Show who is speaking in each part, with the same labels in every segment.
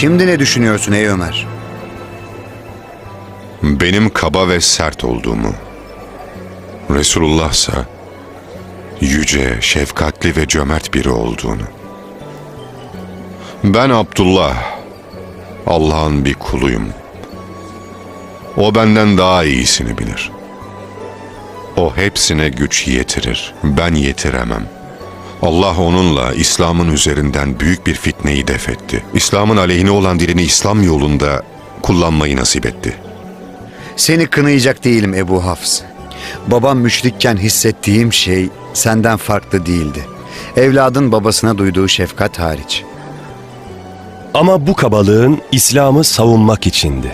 Speaker 1: Şimdi ne düşünüyorsun ey Ömer?
Speaker 2: Benim kaba ve sert olduğumu, Resulullah yüce, şefkatli ve cömert biri olduğunu. Ben Abdullah, Allah'ın bir kuluyum. O benden daha iyisini bilir. O hepsine güç yetirir, ben yetiremem. Allah onunla İslam'ın üzerinden büyük bir fitneyi def etti. İslam'ın aleyhine olan dilini İslam yolunda kullanmayı nasip etti.
Speaker 1: Seni kınayacak değilim Ebu Hafs. Babam müşrikken hissettiğim şey senden farklı değildi. Evladın babasına duyduğu şefkat hariç.
Speaker 3: Ama bu kabalığın İslam'ı savunmak içindi.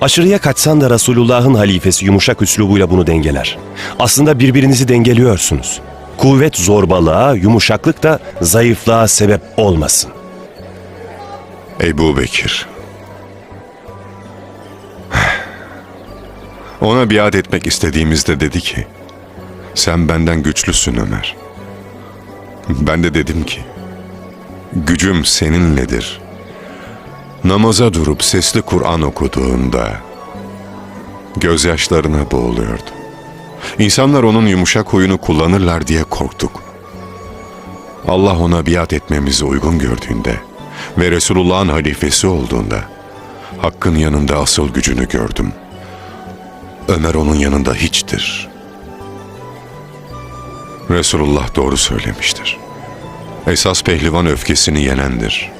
Speaker 3: Aşırıya kaçsan da Resulullah'ın halifesi yumuşak üslubuyla bunu dengeler. Aslında birbirinizi dengeliyorsunuz. Kuvvet zorbalığa, yumuşaklık da zayıflığa sebep olmasın.
Speaker 2: Ebu Bekir. Ona biat etmek istediğimizde dedi ki, sen benden güçlüsün Ömer. Ben de dedim ki, gücüm seninledir. Namaza durup sesli Kur'an okuduğunda gözyaşlarına boğuluyordu. İnsanlar onun yumuşak huyunu kullanırlar diye korktuk. Allah ona biat etmemizi uygun gördüğünde ve Resulullah'ın halifesi olduğunda Hakk'ın yanında asıl gücünü gördüm. Ömer onun yanında hiçtir. Resulullah doğru söylemiştir. Esas pehlivan öfkesini yenendir.